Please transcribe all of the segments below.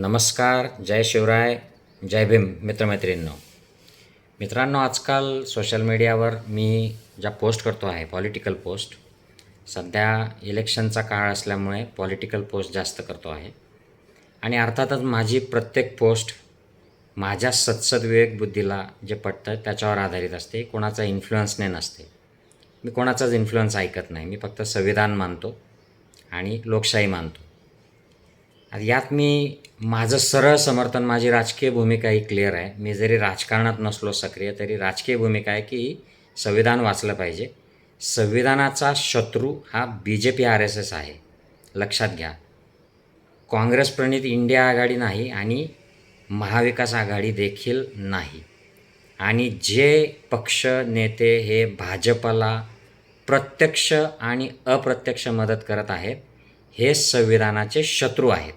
नमस्कार जय शिवराय जय भीम मित्रमैत्रिणींनो. मित्रांनो आजकाल सोशल मीडियावर मी ज्या पोस्ट करतो आहे पॉलिटिकल पोस्ट सध्या इलेक्शनचा काळ असल्यामुळे पॉलिटिकल पोस्ट जास्त करतो आहे. आणि अर्थातच माझी प्रत्येक पोस्ट माझ्या सत्सद विवेक बुद्धीला जे पटतं त्याच्यावर आधारित असते कोणाचा इन्फ्लुअन्सने नसते. मी कोणाचाच इन्फ्लुअन्स ऐकत नाही मी फक्त संविधान मानतो आणि लोकशाही मानतो. यात मी माझं सरळ समर्थन माझी राजकीय भूमिका ही क्लिअर आहे. मी जरी राजकारणात नसलो सक्रिय तरी राजकीय भूमिका आहे की संविधान वाचलं पाहिजे. संविधानाचा शत्रू हा बी J P R S S आहे. लक्षात घ्या. काँग्रेस प्रणित इंडिया आघाडी नाही आणि महाविकास आघाडी देखील नाही. आणि जे पक्ष नेते हे भाजपला प्रत्यक्ष आणि अप्रत्यक्ष मदत करत आहेत हे संविधानाचे शत्रू आहेत.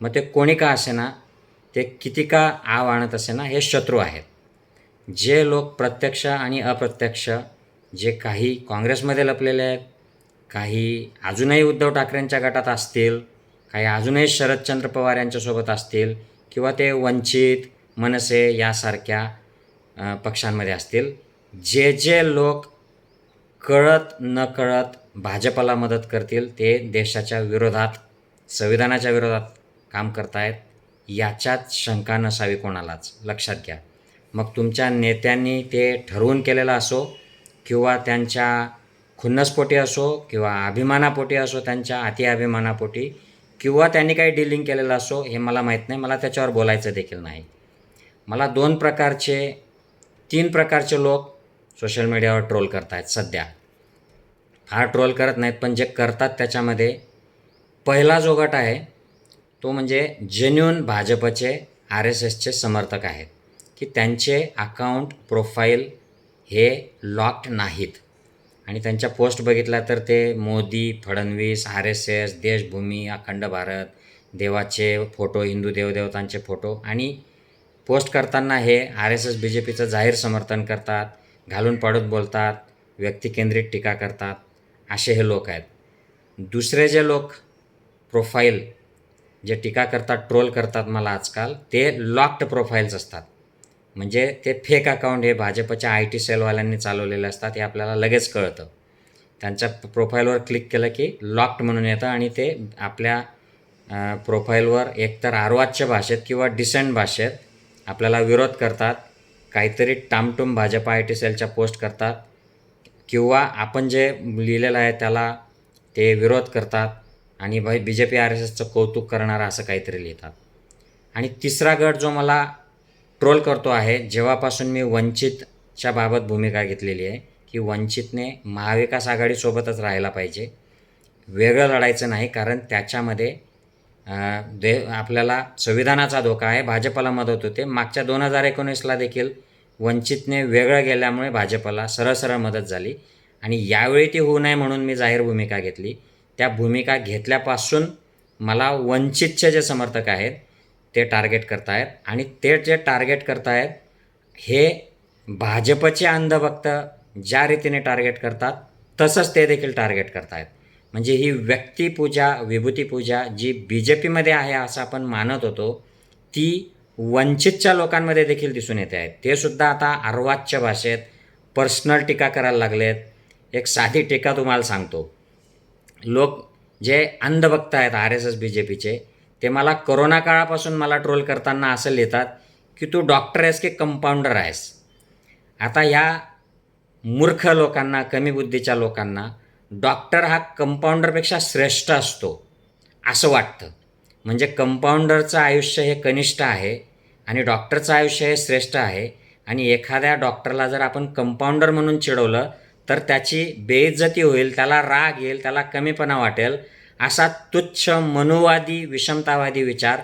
मग ते कोणी का असेना? ते किती का आव आणत असेना? हे शत्रू आहेत. जे लोक प्रत्यक्ष आणि अप्रत्यक्ष जे काही काँग्रेसमध्ये लपलेले आहेत काही अजूनही उद्धव ठाकरेंच्या गटात असतील काही अजूनही शरदचंद्र पवार यांच्यासोबत असतील किंवा ते वंचित मनसे यासारख्या पक्षांमध्ये असतील जे जे लोक कळत न कळत भाजपला मदत करतील ते देशाच्या विरोधात संविधानाच्या विरोधात काम करतायत याच्यात शंका नसावी कोणालाच. लक्षात घ्या. मग तुमच्या नेत्यांनी ते ठरवून केलेलं असो किंवा त्यांच्या खुन्नसपोटी असो किंवा अभिमानापोटी असो त्यांच्या अतिअभिमानापोटी किंवा त्यांनी काही डिलिंग केलेलं असो हे मला माहीत नाही. मला त्याच्यावर बोलायचं देखील नाही. मला दोन प्रकारचे तीन प्रकारचे लोक सोशल मीडियावर ट्रोल करत आहेत सध्या. फार ट्रोल करत नाहीत पण जे करतात त्याच्यामध्ये पहिला जो गट आहे तो म्हणजे जेन्युन भाजपचे आर एस एसचे समर्थक आहेत की त्यांचे अकाउंट प्रोफाईल हे लॉक्ड नाहीत. आणि त्यांच्या पोस्ट बघितल्या तर ते Modi Fadnavis R S S देशभूमी अखंड भारत देवाचे फोटो हिंदू देवदेवतांचे फोटो आणि पोस्ट करताना हे R S S B J पीचं जाहीर समर्थन करतात घालून पाडून बोलतात व्यक्तिकेंद्रित टीका करतात. असे हे लोक आहेत. दुसरे जे लोक प्रोफाईल जे टीका करतात ट्रोल करतात मला आजकाल ते लॉक्ड प्रोफाईल्स असतात. म्हणजे ते फेक अकाउंट हे भाजपच्या आय टी सेलवाल्यांनी चालवलेले असतात हे आपल्याला लगेच कळतं. त्यांच्या प्रोफाईलवर क्लिक केलं की लॉक्ड म्हणून येतं आणि ते आपल्या प्रोफाईलवर एकतर आर्वाच्य भाषेत किंवा डिसेंट भाषेत आपल्याला विरोध करतात काहीतरी टामटूम भाजप आय टी सेलच्या पोस्ट करतात किंवा आपण जे लिहिलेलं आहे त्याला ते विरोध करतात आणि भाई बी जे पी आर एस एसचं कौतुक करणारा असं काहीतरी लिहितात. आणि तिसरा गट जो मला ट्रोल करतो आहे जेव्हापासून मी वंचितच्या बाबत भूमिका घेतलेली आहे की वंचितने महाविकास आघाडीसोबतच राहायला पाहिजे. वेगळं लढायचं नाही कारण त्याच्यामध्ये दे आपल्याला संविधानाचा धोका आहे. भाजपला मदत होते. मागच्या दोन हजार एकोणीसला देखील वंचितने वेगळं गेल्यामुळे भाजपला सरळसरळ मदत झाली. आणि यावेळी ती होऊ नये म्हणून मी जाहीर भूमिका घेतली. त्या भूमिका घेतल्यापासून मला वंचितचे जे समर्थक आहेत ते टार्गेट करतायत. आणि ते जे टार्गेट करतायत हे भाजपचे अंधभक्त ज्या रीतीने टार्गेट करतात तसंच ते देखील टार्गेट करतायत. म्हणजे ही व्यक्तिपूजा विभूतीपूजा जी बी जे पीमध्ये आहे असं आपण मानत होतो ती वंचितच्या लोकांमध्ये देखील दिसून येते आहेत. ते सुद्धा आता अर्वाच्य भाषेत पर्सनल टीका करायला लागलेत. एक साधी टीका तुम्हाला सांगतो. लोक जे अंधभक्त आहेत R S S B J पीचे ते मला करोना काळापासून मला ट्रोल करताना असं लिहितात की तू डॉक्टर आहेस की कंपाऊंडर आहेस? आता या मूर्ख लोकांना कमी बुद्धीच्या लोकांना डॉक्टर हा कंपाऊंडरपेक्षा श्रेष्ठ असतो असं वाटतं. म्हणजे कंपाऊंडरचं आयुष्य हे कनिष्ठ आहे आणि डॉक्टरचं आयुष्य हे श्रेष्ठ आहे. आणि एखाद्या डॉक्टरला जर आपण कंपाऊंडर म्हणून चिडवलं तर त्याची बेइज्जती होईल त्याला राग येईल त्याला कमीपणा वाटेल असा तुच्छ मनुवादी विषमतावादी विचार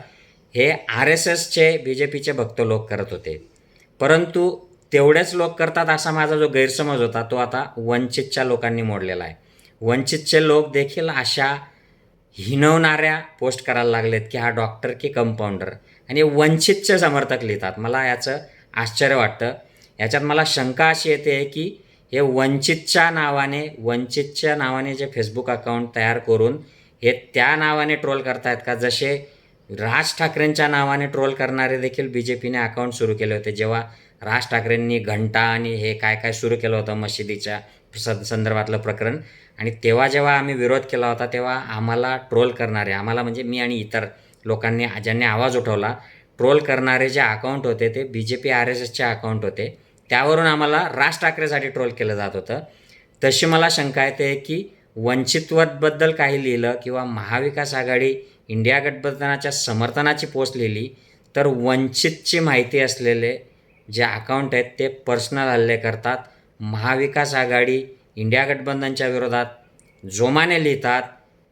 हे आर एस एसचे बी जे पीचे भक्त लोक करत होते. परंतु तेवढेच लोक करतात असा माझा जो गैरसमज होता तो आता वंचितच्या लोकांनी मोडलेला आहे. वंचितचे लोक देखील अशा हिनवणाऱ्या पोस्ट करायला लागलेत की हा डॉक्टर की कंपाऊंडर. आणि वंचितचे समर्थक लिहितात. मला याचं आश्चर्य वाटतं. याच्यात मला शंका अशी येते की हे वंचितच्या नावाने वंचितच्या नावाने जे फेसबुक अकाउंट तयार करून हे त्या नावाने ट्रोल करतायत का? जसे राज ठाकरेंच्या नावाने ट्रोल करणारे देखील बी जे पीने अकाउंट सुरू केले होते. जेव्हा राज ठाकरेंनी घंटा आणि हे काय काय सुरू केलं होतं मशिदीच्या स संदर्भातलं प्रकरण. आणि तेव्हा जेव्हा आम्ही विरोध केला होता तेव्हा आम्हाला ट्रोल करणारे आम्हाला म्हणजे मी आणि इतर लोकांनी ज्यांनी आवाज उठवला ट्रोल करणारे जे अकाउंट होते ते B J P R S एसचे अकाउंट होते त्यावरून आम्हाला राज ठाकरेसाठी ट्रोल केलं जात होतं. तशी मला शंका येते की वंचितवतबद्दल काही लिहिलं किंवा महाविकास आघाडी इंडिया गठबंधनाच्या समर्थनाची पोस्ट लिहिली तर वंचितची माहिती असलेले जे अकाउंट आहेत ते पर्सनल हल्ले करतात. महाविकास आघाडी इंडिया गठबंधनच्या विरोधात जोमाने लिहितात.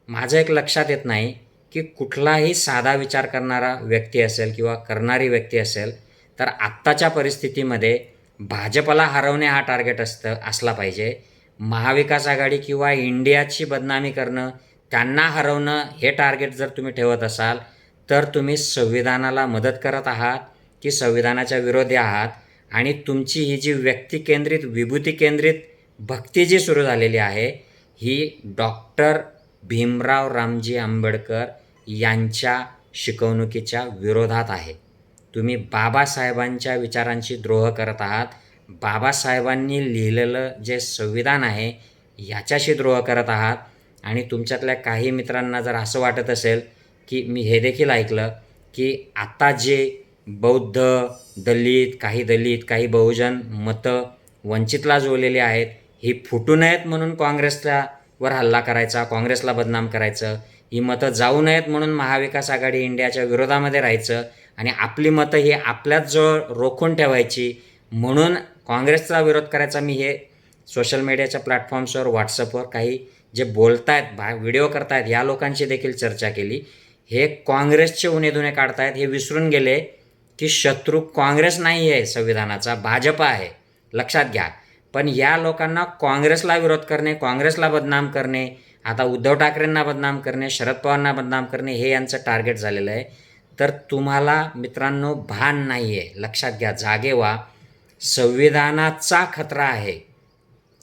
माझं एक लक्षात येत नाही. की कुठलाही साधा विचार करणारा व्यक्ती असेल किंवा करणारी व्यक्ती असेल तर आत्ताच्या परिस्थितीमध्ये भाजपला हरवणे हा टार्गेट असतं असला पाहिजे. महाविकास आघाडी किंवा इंडियाची बदनामी करणं त्यांना हरवणं हे टार्गेट जर तुम्ही ठेवत असाल तर तुम्ही संविधानाला मदत करत आहात की संविधानाच्या विरोधी आहात. आणि तुमची ही जी व्यक्ती केंद्रित विभूती केंद्रित भक्ती जी सुरू झालेली आहे ही डॉक्टर भीमराव रामजी आंबेडकर यांच्या शिकवणुकीच्या विरोधात आहे. तुम्ही बाबासाहेबांच्या विचारांची द्रोह करत आहात. बाबासाहेबांनी लिहिलेलं जे संविधान आहे याच्याशी द्रोह करत आहात. आणि तुमच्यातल्या काही मित्रांना जर असं वाटत असेल की मी हे देखील ऐकलं की आता जे बौद्ध दलित काही दलित काही बहुजन मतं वंचितला जोडलेली आहेत ही फुटू नयेत म्हणून काँग्रेसला वर हल्ला करायचा काँग्रेसला बदनाम करायचं. ही मतं जाऊ नयेत म्हणून महाविकास आघाडी इंडियाच्या विरोधामध्ये राहायचं आणि आपली मतं ही आपल्याच जवळ रोखून ठेवायची म्हणून काँग्रेसचा विरोध करायचा मी हे सोशल मीडियाच्या प्लॅटफॉर्म्सवर व्हॉट्सअपवर काही जे बोलत आहेत भा व्हिडिओ करतायत या लोकांशी देखील चर्चा केली. हे काँग्रेसचे उणे उणेधुणे काढतायत हे विसरून गेले की शत्रू काँग्रेस नाही आहे संविधानाचा भाजप आहे. लक्षात घ्या. पण या लोकांना काँग्रेसला विरोध करणे काँग्रेसला बदनाम करणे आता उद्धव ठाकरेंना बदनाम करणे शरद पवारांना बदनाम करणे हे यांचं टार्गेट झालेलं आहे. तर तुम्हाला मित्रांनो भान नाही आहे लक्षात घ्या जागे व्हा. संविधानाचा खतरा आहे.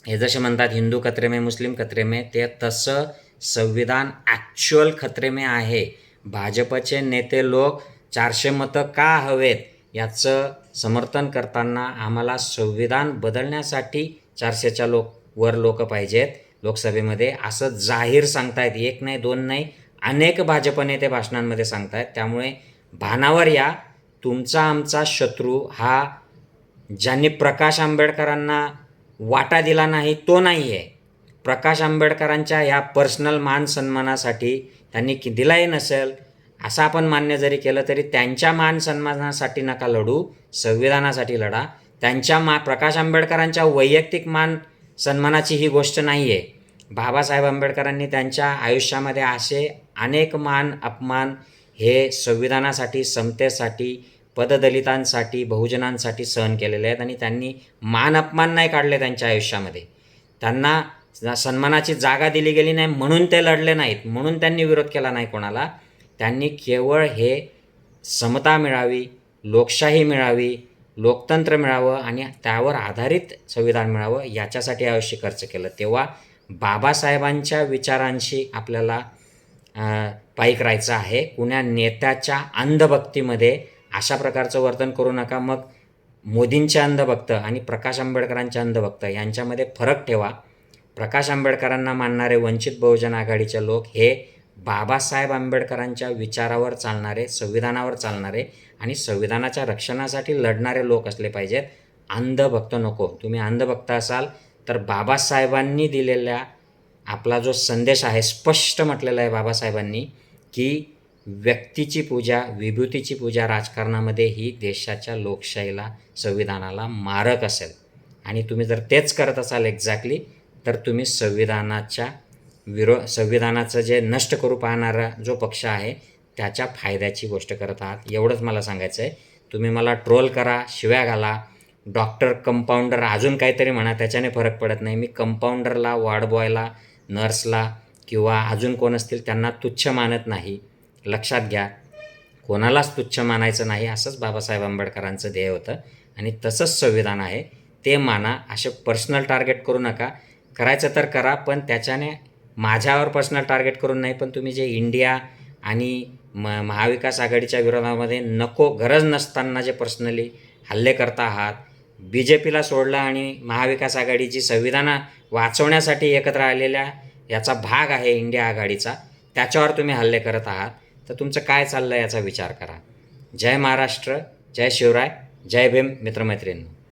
हे जसे म्हणतात हिंदू खतरे में मुस्लिम खतरे में ते तसं संविधान ॲक्च्युअल खतरे में आहे. भाजपचे नेते लोक चारशे मतं का हवेत याचं समर्थन करताना आम्हाला संविधान बदलण्यासाठी चारशेच्या लोक वर लोक पाहिजेत. लोकसभेमध्ये असं जाहीर सांगतायत एक नाही दोन नाही अनेक भाजप नेते भाषणांमध्ये सांगतायत. त्यामुळे भानावर या. तुमचा आमचा शत्रू हा ज्यांनी प्रकाश आंबेडकरांना वाटा दिला नाही तो नाही आहे प्रकाश आंबेडकरांच्या ह्या पर्सनल मान सन्मानासाठी त्यांनी कि दिलाही नसेल असं आपण मान्य जरी केलं तरी त्यांच्या मान सन्मानासाठी नका लढू संविधानासाठी लढा. त्यांच्या मा प्रकाश आंबेडकरांच्या वैयक्तिक मान सन्मानाची ही गोष्ट नाही आहे बाबासाहेब आंबेडकरांनी त्यांच्या आयुष्यामध्ये असे अनेक मान अपमान हे संविधानासाठी समतेसाठी पददलितांसाठी बहुजनांसाठी सहन केलेले आहेत आणि त्यांनी मान अपमान नाही काढले त्यांच्या आयुष्यामध्ये. त्यांना सन्मानाची जागा दिली गेली नाही म्हणून ते लढले नाहीत म्हणून त्यांनी विरोध केला नाही कोणाला. त्यांनी केवळ हे समता मिळावी लोकशाही मिळावी लोकतंत्र मिळावं आणि त्यावर आधारित संविधान मिळावं याच्यासाठी आयुष्य खर्च केलं. तेव्हा बाबासाहेबांच्या विचारांशी आपल्याला अ, पाईक राहायचं आहे. कुण्या नेत्याच्या अंधभक्तीमध्ये अशा प्रकारचं वर्तन करू नका. मग मोदींचे अंधभक्त आणि प्रकाश आंबेडकरांचे अंधभक्त यांच्यामध्ये फरक ठेवा. प्रकाश आंबेडकरांना मानणारे वंचित बहुजन आघाडीचे लोक हे बाबासाहेब आंबेडकरांच्या विचारावर चालणारे संविधानावर चालणारे आणि संविधानाच्या रक्षणासाठी लढणारे लोक असले पाहिजेत. अंधभक्त नको. तुम्ही अंधभक्त असाल तर बाबासाहेबांनी दिलेल्या आपला जो संदेश आहे स्पष्ट म्हटलेला आहे बाबासाहेबांनी की व्यक्तीची पूजा विभूतीची पूजा राजकारणामध्ये ही देशाच्या लोकशाहीला संविधानाला मारक असेल. आणि तुम्ही जर तेच करत असाल एक्झॅक्टली तर तुम्ही संविधानाच्या विरो संविधानाचं जे नष्ट करू पाहणारा जो पक्ष आहे त्याच्या फायद्याची गोष्ट करत आहात. एवढंच मला सांगायचं आहे तुम्ही मला ट्रोल करा शिव्या घाला. डॉक्टर कंपाऊंडर अजून काहीतरी म्हणा त्याच्याने फरक पडत नाही. मी कंपाऊंडरला वॉर्ड बॉयला नर्सला किंवा अजून कोण असतील त्यांना तुच्छ मानत नाही. लक्षात घ्या. कोणालाच तुच्छ मानायचं नाही असंच बाबासाहेब आंबेडकरांचं ध्येय होतं. आणि तसंच संविधान आहे. ते माना. असे पर्सनल टार्गेट करू नका. करायचं तर करा पण त्याच्याने माझ्यावर पर्सनल टार्गेट करून नाही पण तुम्ही जे इंडिया आणि म महाविकास आघाडीच्या विरोधामध्ये नको गरज नसताना जे पर्सनली हल्ले करता आहात बी जे पीला सोडलं आणि महाविकास आघाडीची संविधान वाचवण्यासाठी एकत्र आलेल्या याचा भाग आहे इंडिया आघाडीचा त्याच्यावर तुम्ही हल्ले करत आहात तर तुमचं काय चाललं याचा विचार करा. जय महाराष्ट्र जय शिवराय जय भीम मित्रमैत्रिणी